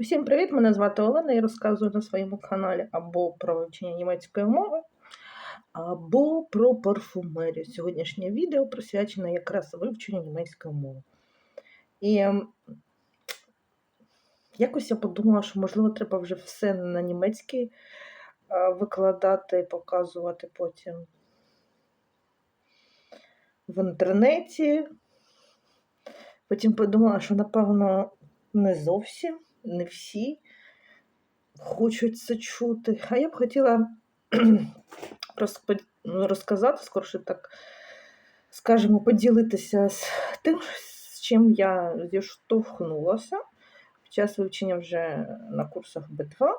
Усім привіт! Мене звати Олена і розказую на своєму каналі або про вивчення німецької мови, або про парфумерію. Сьогоднішнє відео присвячене якраз вивченню німецької мови. І ем, якось я подумала, що можливо треба вже все на німецький е, викладати, показувати потім в інтернеті. Потім подумала, що напевно не зовсім не всі хочуть це чути. А я б хотіла ну, розказати, скорше так, скажімо, поділитися з тим, з чим я зіштовхнулася під час вивчення вже на курсах Б2.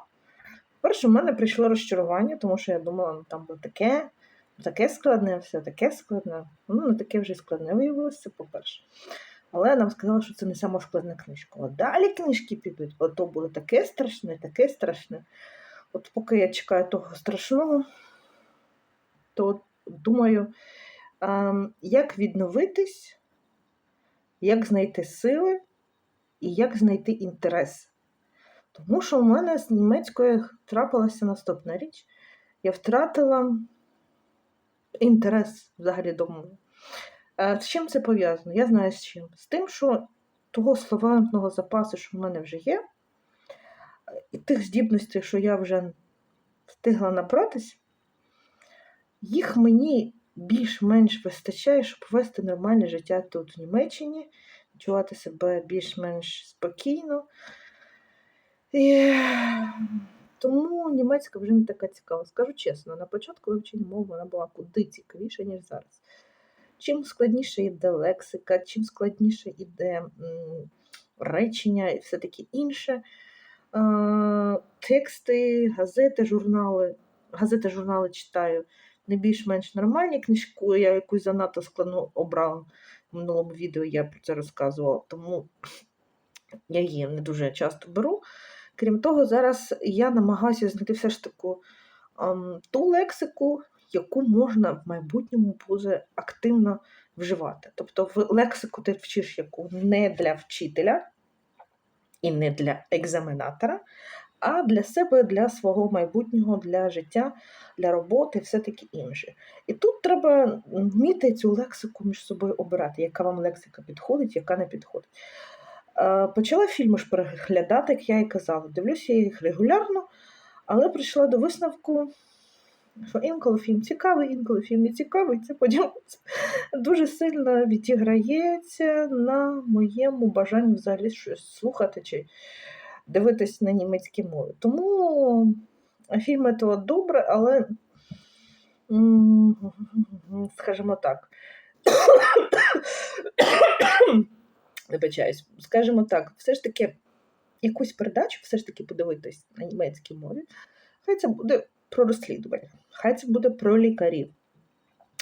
Перше, в мене прийшло розчарування, тому що я думала, ну там буде таке, таке складне, все таке складне. Ну, не таке вже складне виявилося, по-перше. Але нам сказали, що це не сама складна книжка. От далі книжки підуть, от то буде таке страшне, таке страшне. От поки я чекаю того страшного, то думаю, ем, як відновитись, як знайти сили і як знайти інтерес. Тому що у мене з німецькою трапилася наступна річ. Я втратила інтерес взагалі до мови. Е, З чим це пов'язано? Я знаю з чим. З тим, що того словарного запасу, що в мене вже є, і тих здібностей, що я вже встигла набратись, їх мені більш-менш вистачає, щоб вести нормальне життя тут, в Німеччині, відчувати себе більш-менш спокійно. І... Тому німецька вже не така цікава. Скажу чесно, на початку вивчення мови вона була куди цікавіша, ніж зараз. Чим складніше йде лексика, чим складніше йде речення і все таке інше. Тексти, газети, журнали. Газети, журнали читаю не більш-менш нормальні. Книжку я якусь занадто складну обрала. В минулому відео я про це розказувала, тому я її не дуже часто беру. Крім того, зараз я намагаюся знайти все ж таку ту лексику, яку можна в майбутньому буде активно вживати. Тобто в лексику ти вчиш яку не для вчителя і не для екзаменатора, а для себе, для свого майбутнього, для життя, для роботи, все таке інше. І тут треба вміти цю лексику між собою обирати, яка вам лексика підходить, яка не підходить. Е, Почала фільми ж переглядати, як я і казала. Дивлюся їх регулярно, але прийшла до висновку, що інколи фільм цікавий, інколи фільм не цікавий. Це потім дуже сильно відіграється на моєму бажанні взагалі щось слухати чи дивитись на німецькій мові. Тому фільми то добре, але, скажімо так, вибачаюсь, скажімо так, все ж таки якусь передачу все ж таки подивитись на німецькій мові. Хай це буде про розслідування, хай це буде про лікарів,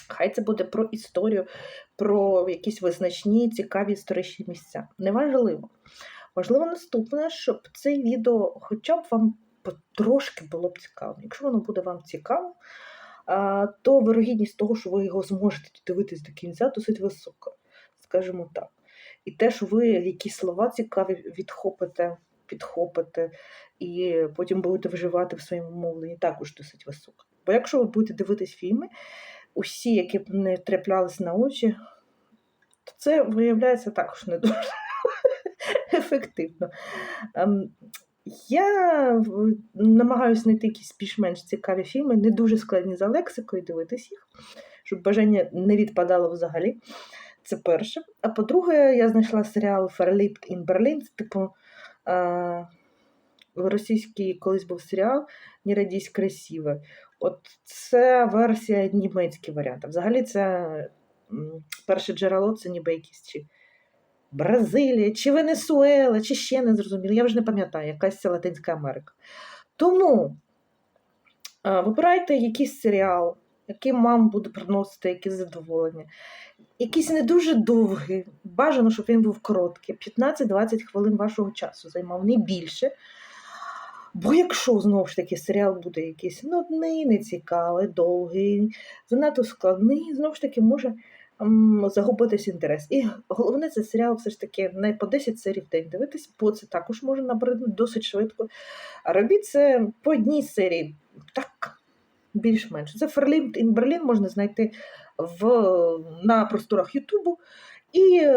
хай це буде про історію, про якісь визначні, цікаві історичні місця. Неважливо. Важливо наступне, щоб це відео хоча б вам трошки було б цікавим. Якщо воно буде вам цікавим, то вирогідність того, що ви його зможете дивитись до кінця, досить висока, скажімо так. І те, що ви якісь слова цікаві відхопите, підхопите, і потім будете вживати в своєму мовленні, також досить висока. Бо якщо ви будете дивитись фільми, усі, які б не траплялись на очі, то це виявляється також не дуже ефективно. Ем, Я намагаюся знайти якісь більш-менш цікаві фільми, не дуже складні за лексикою, дивитись їх, щоб бажання не відпадало взагалі. Це перше. А по-друге, я знайшла серіал Verliebt in Berlin. Типу, в колись був серіал Не радісь красиво. От це версія німецький варіант. Взагалі це перше джерело це ніби якісь чи Бразилія, чи Венесуела, чи ще не зрозуміло. Я вже не пам'ятаю, якась це Латинська Америка. Тому вибирайте якийсь серіал, який вам буде приносити якесь задоволення. Якийсь не дуже довгий, бажано, щоб він був короткий, 15-20 хвилин вашого часу займав, не більше. Бо якщо знову ж таки серіал буде якийсь нудний, нецікавий, довгий, занадто складний, знову ж таки може м, загубитись інтерес. І головне, це серіал все ж таки не по 10 серій в день дивитись, бо це також може набриднути досить швидко. А робіть це по одній серії. Більш-менш. Це Ферлін in Берлін можна знайти в, на просторах Ютубу. І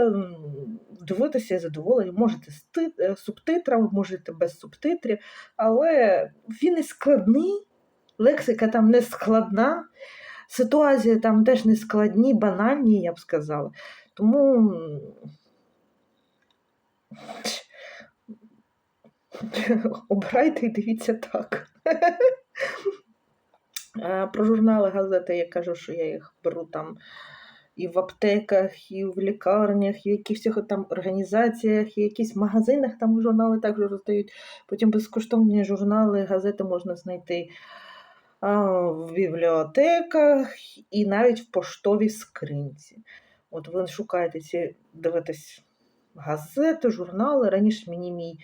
дивитися з задоволенням. Можете з е, субтитрами, можете без субтитрів, але він не складний, лексика там не складна, ситуації там теж не складні, банальні, я б сказала. Тому обирайте і дивіться так. Е, Про журнали, газети я кажу, що я їх беру там і в аптеках, і в лікарнях, і в якихось там організаціях, і в якихось магазинах там журнали також роздають. Потім безкоштовні журнали, газети можна знайти в бібліотеках і навіть в поштовій скринці. От ви шукаєте ці, дивитесь газети, журнали. Раніше мені мій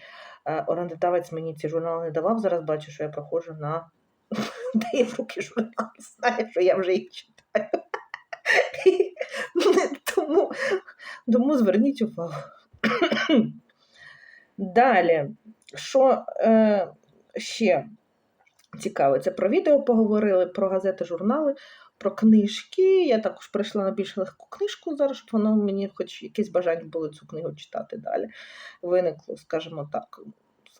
е, орендодавець мені ці журнали не давав. Зараз бачу, що я проходжу на дає руки журнал, знає, що я вже їх читаю. тому, тому зверніть увагу. Далі, що е, ще цікаве, це про відео поговорили, про газети, журнали, про книжки. Я також прийшла на більш легку книжку зараз, щоб воно мені хоч якесь бажання було цю книгу читати далі. Виникло, скажімо так.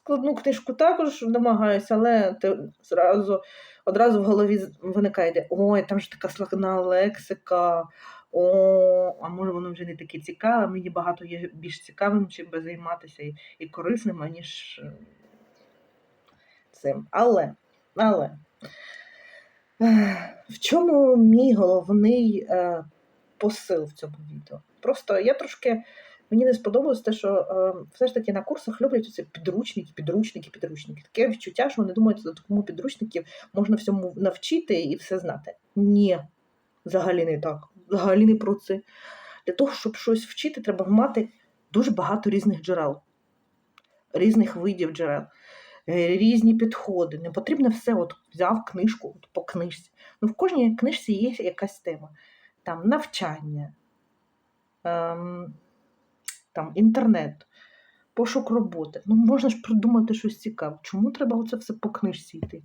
Складну книжку також намагаюся, але ти зразу, одразу в голові виникає, ідея, ой, там ж така складна лексика. О, а може воно вже не таке цікаве, мені багато є більш цікавим, чим би займатися і, і корисним, аніж е, цим. Але, але в чому мій головний е, посил в цьому відео? Просто я трошки. Мені не сподобалось те, що е, все ж таки на курсах люблять оці підручники, підручники, підручники. Таке відчуття, що вони думають, що за такому підручників можна всьому навчити і все знати. Ні, взагалі не так. Взагалі не про це. Для того, щоб щось вчити, треба мати дуже багато різних джерел, різних видів джерел, е, різні підходи. Не потрібно все, от взяв книжку от по книжці. Ну, в кожній книжці є якась тема. Там навчання, ем, там, інтернет, пошук роботи. Ну, можна ж придумати щось цікаве. Чому треба оце все по книжці йти?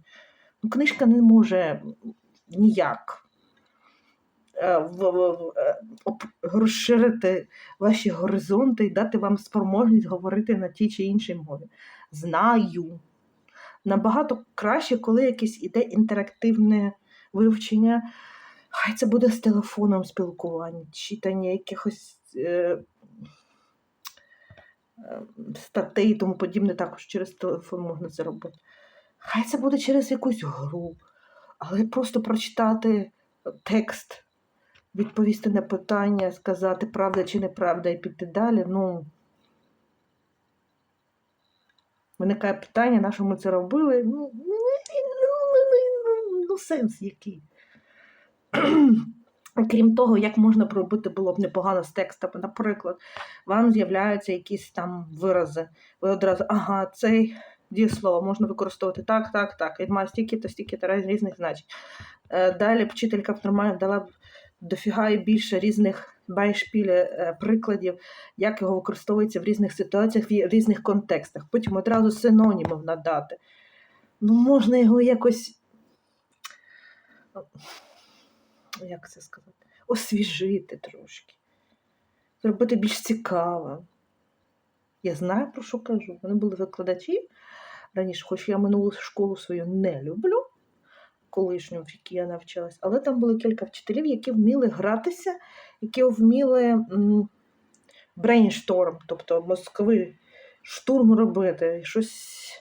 Ну, книжка не може ніяк е, е, розширити ваші горизонти і дати вам спроможність говорити на тій чи іншій мові. Знаю. Набагато краще, коли якесь іде інтерактивне вивчення. Хай це буде з телефоном спілкування, читання якихось е, статей і тому подібне, також через телефон можна це робити. Хай це буде через якусь гру, але просто прочитати текст, відповісти на питання, сказати правда чи неправда і піти далі. Ну, виникає питання, на що ми це робили? Ну, ну, ну, ну, ну, ну сенс який. Крім того, як можна проробити було б непогано з текстами. Наприклад, вам з'являються якісь там вирази. Ви одразу, ага, цей дієслово можна використовувати так, так, так. Він має стільки-то, стільки-то різних значень. Е, Далі вчителька б нормально дала б дофіга і більше різних байшпілі е, прикладів, як його використовується в різних ситуаціях, в різних контекстах. Потім одразу синонімів надати. Ну, можна його якось. Як це сказати? Освіжити трошки. Зробити більш цікавим. Я знаю, про що кажу. Вони були викладачі раніше, хоч я минулу школу свою не люблю, колишню, в якій я навчалась, але там були кілька вчителів, які вміли гратися, які вміли брейншторм, тобто мозковий штурм робити, щось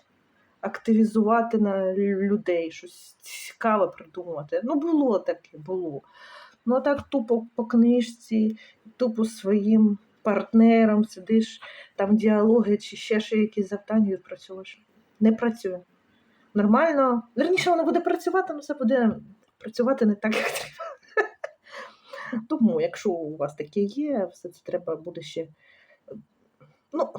активізувати на людей, щось цікаве придумати. Ну, було таке, було. Ну, а так тупо по книжці, тупо своїм партнером сидиш, там діалоги чи ще ще якісь завдання відпрацьовуєш. Не працює. Нормально. Верніше воно буде працювати, але це буде працювати не так, як треба. Тому, якщо у вас таке є, все це треба буде ще. Ну,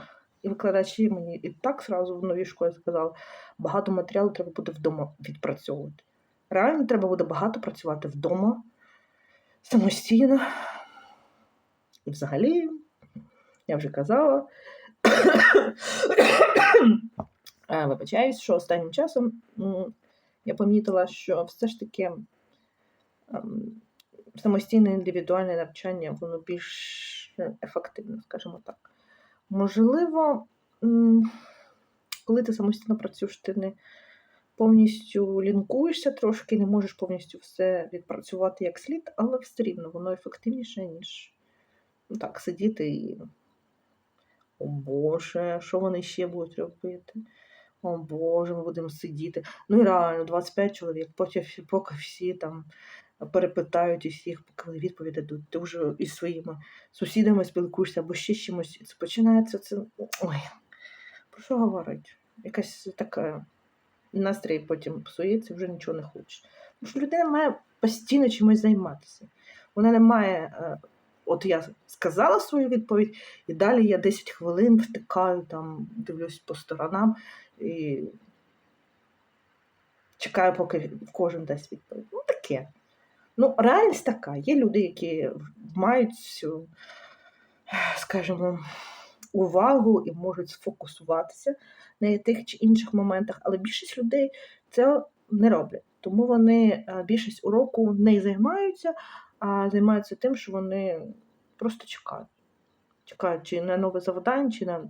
і викладачі мені і так зразу в новій школі сказали, багато матеріалу треба буде вдома відпрацьовувати. Реально треба буде багато працювати вдома, самостійно, І взагалі, я вже казала, е, вибачаюсь, що останнім часом я помітила, що все ж таки ем, самостійне індивідуальне навчання, воно більш ефективне, скажімо так. Можливо, коли ти самостійно працюєш, ти не повністю лінкуєшся трошки, не можеш повністю все відпрацювати як слід, але все рівно воно ефективніше, ніж ну, так, сидіти і. О Боже, що вони ще будуть робити? О Боже, ми будемо сидіти. Ну і реально, 25 чоловік, поки всі там перепитають усіх, вони відповіді дадуть. Ти вже із своїми сусідами спілкуєшся або ще чимось. Це починається це. Ой, про що говорить? Якась така настрій потім псується, вже нічого не хоче. Тому що людина має постійно чимось займатися. Вона не має. е, От я сказала свою відповідь, і далі я 10 хвилин втикаю, там, дивлюсь по сторонам і чекаю, поки кожен дасть відповідь. Ну, таке. Ну, реальність така. Є люди, які мають цю, скажімо, увагу і можуть сфокусуватися на тих чи інших моментах, але більшість людей це не роблять. Тому вони е, більшість уроку не займаються, а займаються тим, що вони просто чекають. Чекають чи на нове завдання, чи на.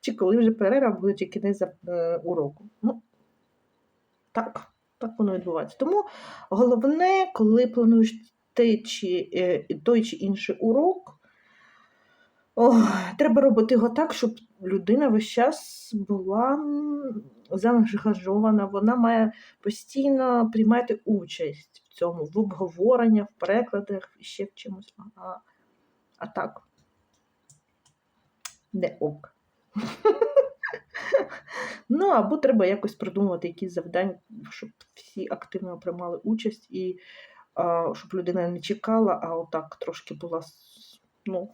Чи коли вже перерва буде, чи кінець е, уроку. Ну, так, так воно відбувається. Тому головне, коли плануєш той чи, е, той чи інший урок, о, треба робити його так, щоб людина весь час була заангажована, вона має постійно приймати участь в цьому, в обговореннях, в перекладах, ще в чомусь. А, а так, не ок. Ну, або треба якось придумувати якісь завдання, щоб всі активно приймали участь і а, щоб людина не чекала, а отак трошки була, ну,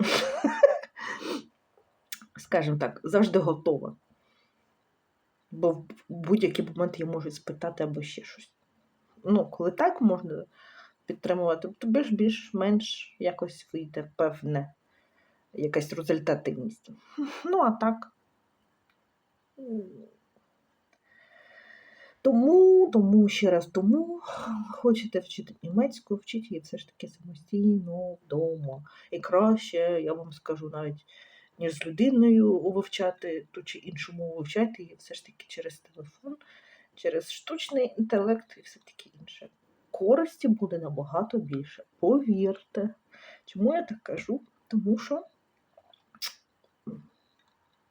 скажімо так, завжди готова. Бо в будь-який момент її можуть спитати або ще щось. Ну, коли так можна підтримувати, то більш більш-менш якось вийде певне, якась результативність. Ну, а так. Тому, тому, ще раз тому, хочете вчити німецьку, вчіть її все ж таки самостійно вдома. І краще, я вам скажу навіть, ніж з людиною вивчати ту чи іншу мову, вивчайте її все ж таки через телефон, через штучний інтелект і все таке інше. Користі буде набагато більше. Повірте. Чому я так кажу? Тому що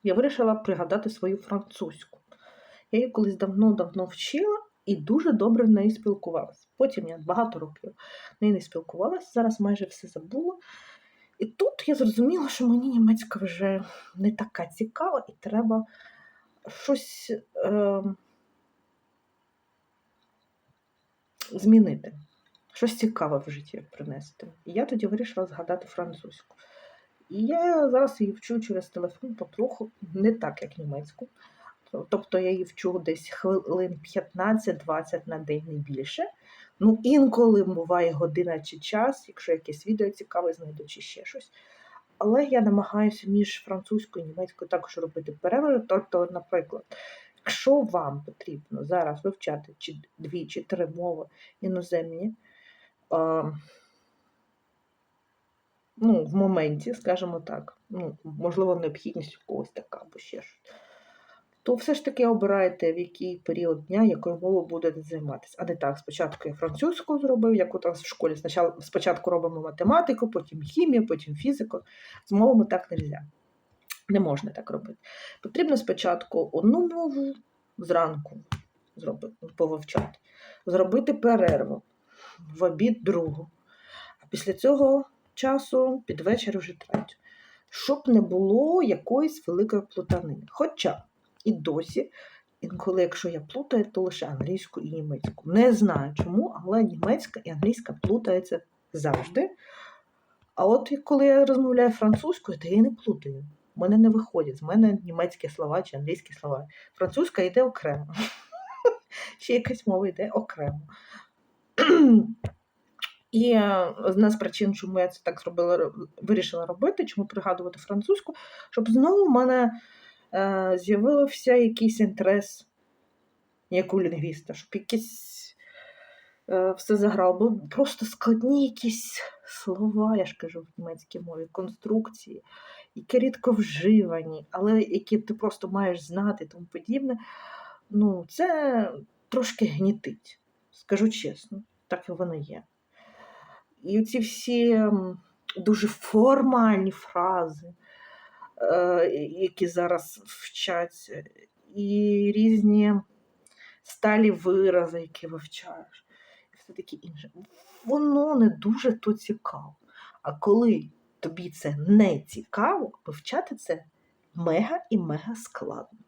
я вирішила пригадати свою французьку. Я її колись давно-давно вчила і дуже добре в неї спілкувалася. Потім я багато років неї не спілкувалася, зараз майже все забула. І тут я зрозуміла, що мені німецька вже не така цікава, і треба щось е, змінити, щось цікаве в житті принести. І я тоді вирішила згадати французьку. І я зараз її вчу через телефон потроху, не так, як німецьку. Тобто я її вчу десь хвилин 15-20 на день не більше. Ну, інколи буває година чи час, якщо якесь відео цікаве, знайду чи ще щось. Але я намагаюся між французькою і німецькою також робити перерви. Тобто, наприклад, якщо вам потрібно зараз вивчати чи дві чи три мови іноземні, е, ну, в моменті, скажімо так, ну, можливо, необхідність у когось така або ще щось, то все ж таки обирайте, в який період дня, якою мовою будете займатися. А не так, спочатку я французьку зробив, як у нас в школі. Спочатку робимо математику, потім хімію, потім фізику. З мовами так не можна. Не можна так робити. Потрібно спочатку одну мову зранку зробити, повивчати, зробити перерву, в обід другу. А після цього часу під вечір вже третю. Щоб не було якоїсь великої плутанини. Хоча і досі, інколи, якщо я плутаю, то лише англійську і німецьку. Не знаю чому, але німецька і англійська плутаються завжди. А от коли я розмовляю французькою, то я не плутаю. У мене не виходять. З мене німецькі слова чи англійські слова. Французька йде окремо. Ще якась мова йде окремо. І е, одна з причин, чому я це так зробила, вирішила робити, чому пригадувати французьку, щоб знову в мене е, з'явився якийсь інтерес як у лінгвіста, щоб якийсь е, все заграло. Бо просто складні якісь слова, я ж кажу в німецькій мові, конструкції, які рідко вживані, але які ти просто маєш знати і тому подібне. Ну, це трошки гнітить, скажу чесно, так воно є. І ці всі дуже формальні фрази, е, які зараз вчаться, і різні сталі вирази, які вивчаєш, і все таке інше. Воно не дуже то цікаво. А коли тобі це не цікаво, вивчати це мега і мега складно.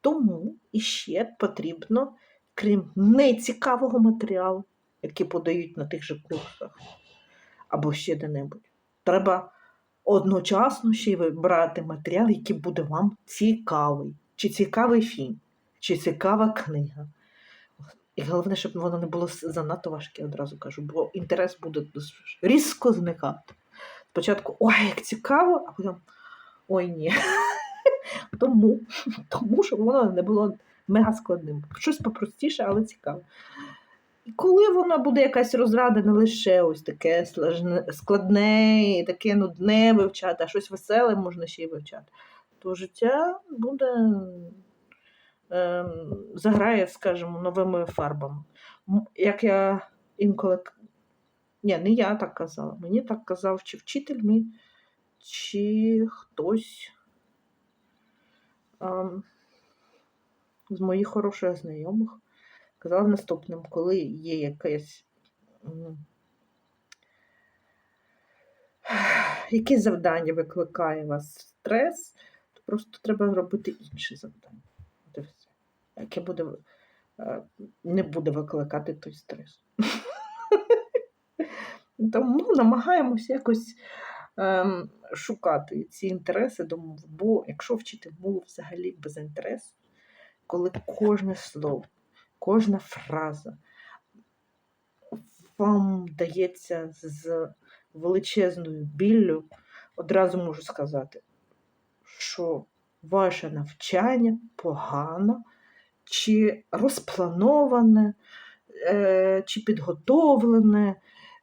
Тому іще потрібно, крім нецікавого матеріалу, який подають на тих же курсах, або ще де-небудь, треба одночасно ще й вибрати матеріал, який буде вам цікавий. Чи цікавий фільм, чи цікава книга. І головне, щоб воно не було занадто важке, одразу кажу, бо інтерес буде різко зникати. Спочатку, ой, як цікаво, а потім ой ні. Тому, тому що воно не було мега складним. Щось попростіше, але цікаве. Коли воно буде якась розрада, не лише ось таке складне і таке нудне вивчати, а щось веселе можна ще й вивчати, то життя буде ем, заграє, скажімо, новими фарбами. Як я інколи. Ні, не я так казала. Мені так казав чи вчитель мій, чи хтось ем, з моїх хороших знайомих казав наступним, коли є якесь. м, Яке завдання викликає вас стрес, то просто треба робити інше завдання. Яке буде, е, не буде викликати той стрес. Тому намагаємося якось ем, шукати ці інтереси до. Бо якщо вчити мову взагалі без інтересу, коли кожне слово, кожна фраза вам дається з величезною біллю, одразу можу сказати, що ваше навчання погано, чи розплановане, е, чи підготовлене,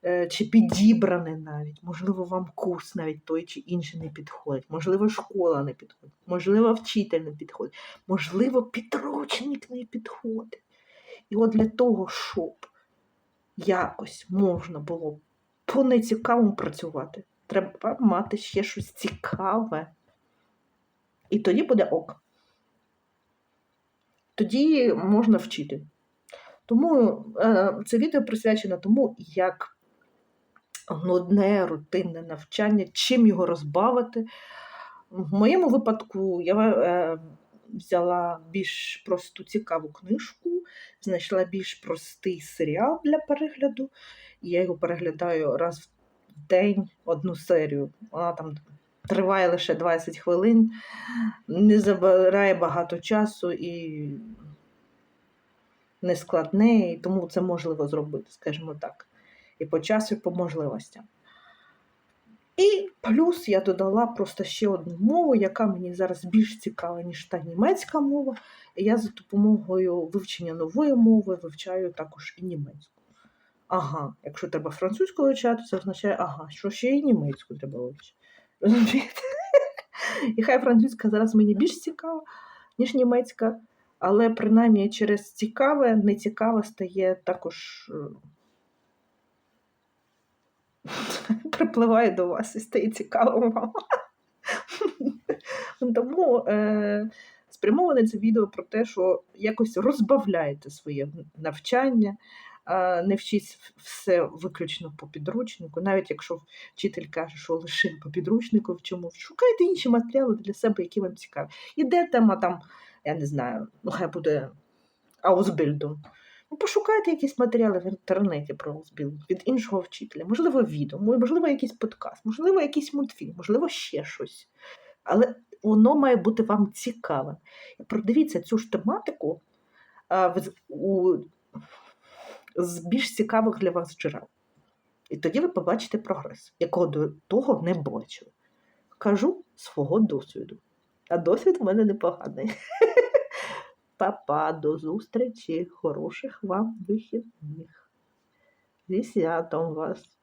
е, чи підібране навіть. Можливо, вам курс навіть той чи інший не підходить, можливо, школа не підходить, можливо, вчитель не підходить, можливо, підручник не підходить. І от для того, щоб якось можна було по нецікавому працювати, треба мати ще щось цікаве. І тоді буде ок. Тоді можна вчити. Тому е, це відео присвячено тому, як нудне, рутинне навчання, чим його розбавити. В моєму випадку я е, взяла більш просту цікаву книжку, знайшла більш простий серіал для перегляду. І я його переглядаю раз в день одну серію. Вона там триває лише 20 хвилин, не забирає багато часу і не складне, і тому це можливо зробити, скажімо так. І по часу, і по можливостям. І плюс я додала просто ще одну мову, яка мені зараз більш цікава, ніж та німецька мова. Я за допомогою вивчення нової мови вивчаю також і німецьку. Ага, якщо треба французьку вивчати, це означає, ага, що ще і німецьку треба вивчити. Розумієте? І хай французька зараз мені більш цікава, ніж німецька, але принаймні через цікаве, нецікаве стає також. Припливає до вас і стає цікавим вам. Тому е, спрямоване це відео про те, що якось розбавляйте своє навчання, е, не вчіть все виключно по підручнику, навіть якщо вчитель каже, що лише по підручнику вчимо, шукайте інші матеріали для себе, які вам цікаві. Іде тема там, я не знаю, ну хай буде Ausbildung. Ну, пошукайте якісь матеріали в інтернеті про Ausbildung від іншого вчителя, можливо, відео, можливо, якийсь подкаст, можливо, якийсь мультфільм, можливо, ще щось. Але воно має бути вам цікавим. Продивіться цю ж тематику а, в- у, з більш цікавих для вас джерел. І тоді ви побачите прогрес, якого до того не бачили. Кажу свого досвіду. А досвід в мене непоганий. Па-па, до зустрічі, хороших вам вихідних. Зі святом вас!